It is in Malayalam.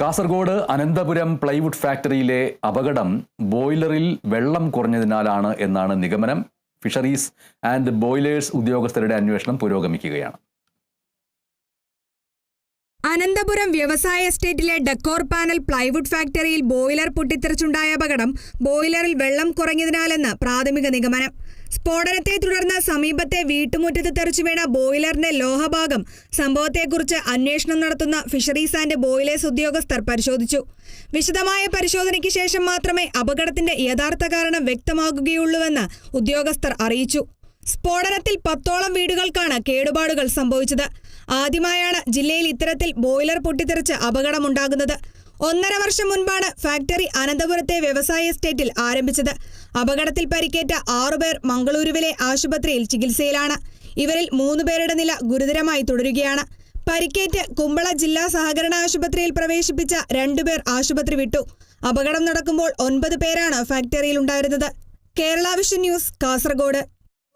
കാസർഗോഡ് അനന്തപുരം പ്ലൈവുഡ് ഫാക്ടറിയിലെ അപകടം ബോയിലറിൽ വെള്ളം കുറഞ്ഞതിനാലാണ് എന്നാണ് നിഗമനം. ഫിഷറീസ് ആൻഡ് ബോയിലേഴ്സ് ഉദ്യോഗസ്ഥരുടെ അന്വേഷണം പുരോഗമിക്കുകയാണ്. അനന്തപുരം വ്യവസായ എസ്റ്റേറ്റിലെ ഡെക്കോർ പാനൽ പ്ലൈവുഡ് ഫാക്ടറിയിൽ ബോയിലർ പൊട്ടിത്തെറിച്ചുണ്ടായ അപകടം ബോയിലറിൽ വെള്ളം കുറഞ്ഞതിനാലെന്ന് പ്രാഥമിക നിഗമനം. സ്ഫോടനത്തെ തുടർന്ന് സമീപത്തെ വീട്ടുമുറ്റത്ത് തെറിച്ചു വീണ ബോയിലറിന്റെ ലോഹഭാഗം സംഭവത്തെക്കുറിച്ച് അന്വേഷണം നടത്തുന്ന ഫിഷറീസ് ആൻഡ് ബോയിലേഴ്സ് ഉദ്യോഗസ്ഥർ പരിശോധിച്ചു. വിശദമായ പരിശോധനയ്ക്ക് ശേഷം മാത്രമേ അപകടത്തിന്റെ യഥാർത്ഥ കാരണം വ്യക്തമാകുകയുള്ളൂവെന്ന് ഉദ്യോഗസ്ഥർ അറിയിച്ചു. സ്ഫോടനത്തിൽ പത്തോളം വീടുകൾക്കാണ് കേടുപാടുകൾ സംഭവിച്ചത്. ആദ്യമായാണ് ജില്ലയിൽ ഇത്തരത്തിൽ ബോയിലർ പൊട്ടിത്തെറിച്ച് അപകടമുണ്ടാകുന്നത്. ഒന്നര വർഷം മുൻപാണ് ഫാക്ടറി അനന്തപുരത്തെ വ്യവസായ എസ്റ്റേറ്റിൽ ആരംഭിച്ചത്. അപകടത്തിൽ പരിക്കേറ്റ ആറുപേർ മംഗളൂരുവിലെ ആശുപത്രിയിൽ ചികിത്സയിലാണ്. ഇവരിൽ മൂന്ന് പേരുടെ നില ഗുരുതരമായി തുടരുകയാണ്. പരിക്കേറ്റ് കുമ്പള ജില്ലാ സഹകരണ ആശുപത്രിയിൽ പ്രവേശിപ്പിച്ച രണ്ടുപേർ ആശുപത്രി വിട്ടു. അപകടം നടക്കുമ്പോൾ ഒൻപത് പേരാണ് ഫാക്ടറിയിൽ ഉണ്ടായിരുന്നത്. Kerala vision news Kasaragod.